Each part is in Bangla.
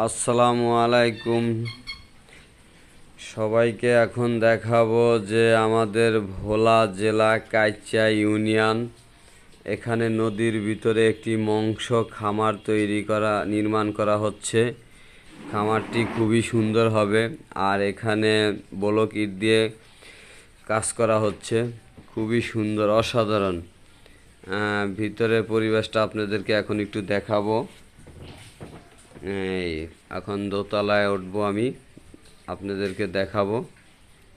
আসসালামু আলাইকুম। সবাইকে এখন দেখাবো যে আমাদের ভোলা জেলা কাইচা ইউনিয়ন এখানে নদীর ভিতরে একটি মংস খামার তৈরি করা নির্মাণ করা হচ্ছে। খামারটি খুবই সুন্দর হবে আর এখানে বলক ইট দিয়ে কাজ করা হচ্ছে। খুবই সুন্দর অসাধারণ। আহ, ভিতরের পরিবেশটা আপনাদেরকে এখন একটু দেখাবো। এই এখন দোতলায় উঠবো আমি। আপনাদেরকে দেখাবো।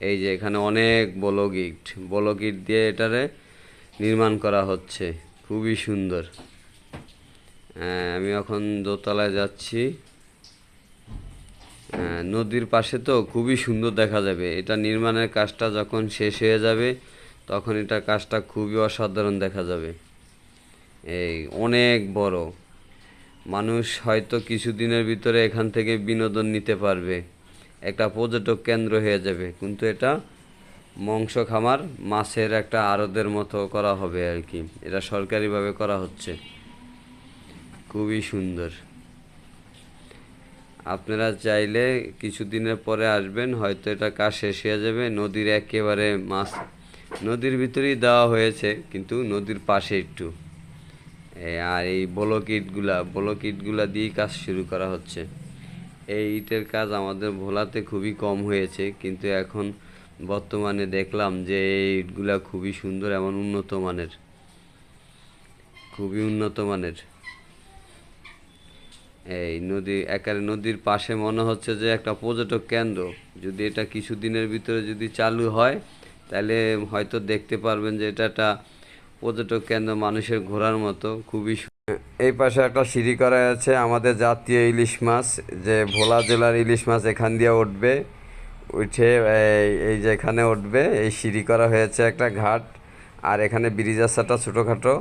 এই যে এখানে অনেক বলক ইট বলক ইট দিয়ে এটারে নির্মাণ করা হচ্ছে। খুবই সুন্দর। হ্যাঁ, আমি এখন দোতলায় যাচ্ছি। হ্যাঁ, নদীর পাশে তো খুবই সুন্দর দেখা যাবে। এটা নির্মাণের কাজটা যখন শেষ হয়ে যাবে তখন এটা কাজটা খুবই অসাধারণ দেখা যাবে। এই অনেক বড়। মানুষ হয়তো কিছুদিনের ভিতরে এখান থেকে বিনোদন নিতে পারবে। একটা পর্যটক কেন্দ্র হয়ে যাবে। কিন্তু এটা মাংস খামার, মাছের একটা আড়তের মতো করা হবে আর কি। এটা সরকারিভাবে করা হচ্ছে। খুবই সুন্দর। আপনারা চাইলে কিছুদিনের পরে আসবেন, হয়তো এটা কাজ শেষ হয়ে যাবে। নদীর একেবারে মাছ, নদীর ভিতরেই দেওয়া হয়েছে, কিন্তু নদীর পাশে একটু। আর এই ব্লক ইটগুলা ব্লক ইটগুলা দিয়েই কাজ শুরু করা হচ্ছে। এই ইটের কাজ আমাদের ভোলাতে খুবই কম হয়েছে, কিন্তু এখন বর্তমানে দেখলাম যে এই ইটগুলা খুবই সুন্দর, এমন উন্নত মানের। খুবই উন্নত মানের। এই নদী, একেবারে নদীর পাশে মনে হচ্ছে যে একটা পর্যটক কেন্দ্র। যদি এটা কিছুদিনের ভিতরে যদি চালু হয়, তাহলে হয়তো দেখতে পারবেন যে এটা একটা পর্যটক কেন্দ্র মানুষের ঘোরার মতো খুবই এই পাশে একটা সিঁড়ি করা আছে, আমাদের জাতীয় ইলিশ মাছ, যে ভোলা জেলার ইলিশ মাছ এখান দিয়ে উঠবে। উঠে এই যে এখানে উঠবে, এই সিঁড়ি করা হয়েছে একটা ঘাট, আর এখানে ব্রিজ একটা ছোটোখাটো।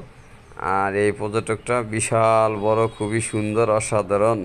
আর এই পর্যটকটা বিশাল বড়, খুবই সুন্দর, অসাধারণ।